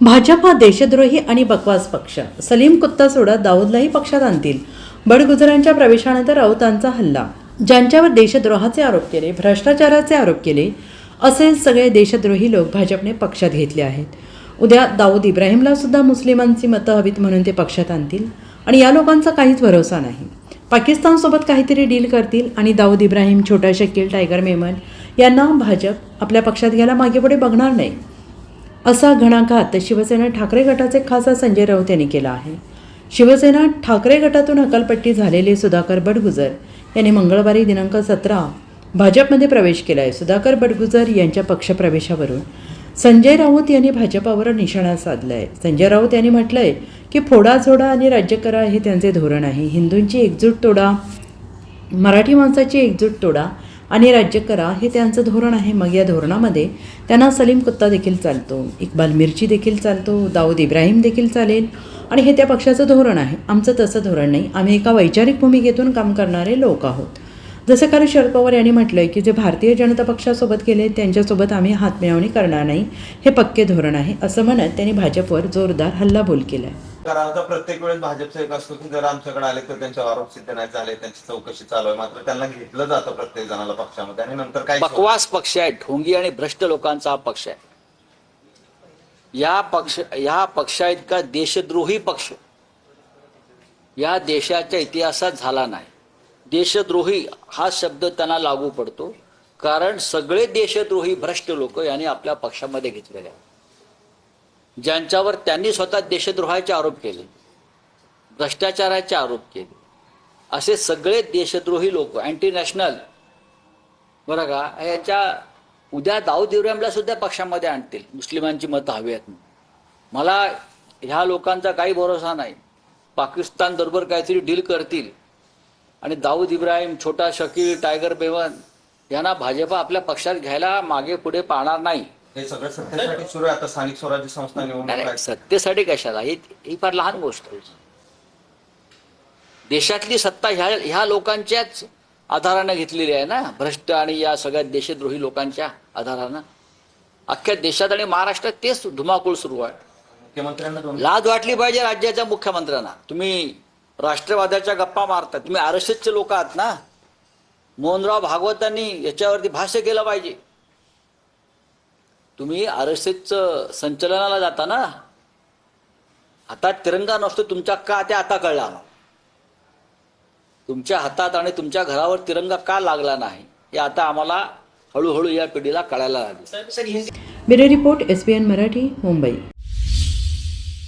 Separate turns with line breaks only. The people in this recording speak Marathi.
भाजप हा देशद्रोही आणि बकवास पक्ष. सलीम कुत्ता सोडत दाऊदलाही पक्षात आणतील. बडगुजरांच्या प्रवेशानंतर राऊतांचा हल्ला. ज्यांच्यावर देशद्रोहाचे आरोप केले भ्रष्टाचाराचे आरोप केले असे सगळे देशद्रोही लोक भाजपने पक्षात घेतले आहेत. उद्या दाऊद इब्राहिमला सुद्धा मुस्लिमांची मतं हवीत म्हणून ते पक्षात आणतील. आणि या लोकांचा काहीच भरोसा नाही. पाकिस्तानसोबत काहीतरी डील करतील आणि दाऊद इब्राहिम छोटा शकील टायगर मेमन यांना भाजप आपल्या पक्षात घ्यायला मागेपुढे बघणार नाही. असा घणाघात शिवसेना ठाकरे गटाचे खासदार संजय राऊत यांनी केला आहे. शिवसेना ठाकरे गटातून हकालपट्टी झालेले सुधाकर बडगुजर यांनी मंगळवारी दिनांक सतरा भाजपमध्ये प्रवेश केला आहे सुधाकर बडगुजर यांच्या पक्षप्रवेशावरून संजय राऊत यांनी भाजपावर निशाणा साधला आहे संजय राऊत यांनी म्हटलं आहे की फोडा झोडा आणि राज्य करा हे त्यांचे धोरण आहे. हिंदूंची एकजूट तोडा मराठी माणसाची एकजूट तोडा आणि राज्य करा हे त्यांचं धोरण आहे. मग या धोरणामध्ये त्यांना सलीम कुत्ता देखील चालतो इक्बाल मिरची देखील चालतो दाऊद इब्राहिम देखील चालेल. आणि हे त्या पक्षाचं धोरण आहे. आमचं तसं धोरण नाही. आम्ही एका वैचारिक भूमिकेतून काम करणारे लोक आहोत. जसं काल शरद पवार यांनी म्हटलं आहे की जे भारतीय जनता पक्षासोबत गेले त्यांच्यासोबत आम्ही हातमिळवणी करणार नाही. हे पक्के धोरण आहे. असं म्हणत त्यांनी भाजपवर जोरदार हल्लाबोल केला आहे
कारण आता प्रत्येक वेळेस भाजपचा एक असतो की जर आमच्याकडे आले तर त्यांच्यावर आरोप सिद्ध नाही झाले त्यांची चौकशी चालू आहे. मात्र त्यांना घेतलं जातं प्रत्येक जणाला पक्षामध्ये आणि नंतर काय
बकवास पक्ष आहे ढोंगी आणि भ्रष्ट लोकांचा हा पक्ष आहे. या पक्ष या पक्षा इतका देशद्रोही पक्ष या देशाच्या इतिहासात झाला नाही. देशद्रोही हा शब्द त्यांना लागू पडतो कारण सगळे देशद्रोही भ्रष्ट लोक यांनी आपल्या पक्षामध्ये घेतलेले आहेत. ज्यांच्यावर त्यांनी स्वतः देशद्रोहाचे आरोप केले भ्रष्टाचाराचे आरोप केले. असे सगळे देशद्रोही लोक अँटी नॅशनल बरं का याच्या उद्या दाऊद इब्राहिमला सुद्धा पक्षामध्ये आणतील मुस्लिमांची मतं हवी आहेत मला ह्या लोकांचा काही भरोसा नाही. पाकिस्तान बरोबर काहीतरी डील करतील. आणि दाऊद इब्राहिम छोटा शकील टायगर बेवन यांना भाजपा आपल्या पक्षात घ्यायला मागे पुढे पाहणार नाही.
हे सगळं सत्तेसाठी सुरू आहे. आता स्थानिक स्वराज्य संस्था
नाही,
निवडणूक
नाही, सत्तेसाठी कशाला? ही ही फार लहान गोष्ट आहे. देशातली सत्ता ह्या ह्या लोकांच्याच आधारानं घेतलेली आहे ना? भ्रष्ट आणि या सगळ्या देशद्रोही लोकांच्या आधारानं. अख्ख्या देशात आणि महाराष्ट्रात तेच धुमाकूळ सुरू आहे.
मुख्यमंत्र्यांना दोन
लाज वाटली पाहिजे राज्याच्या मुख्यमंत्र्यांना. तुम्ही राष्ट्रवादाच्या गप्पा मारता. तुम्ही आर एस एसचे लोक आहात ना? मोहनराव भागवतांनी याच्यावरती भाष्य केलं पाहिजे. तुम्ही आर एस एसचं संचलनाला जाता ना हातात तिरंगा नसतो तुमच्या का ते आता कळलं तुमच्या हातात आणि तुमच्या घरावर तिरंगा का लागला नाही हे आता आम्हाला हळूहळू या पिढीला कळायला लागेल.
Bureau report S Marathi Mumbai.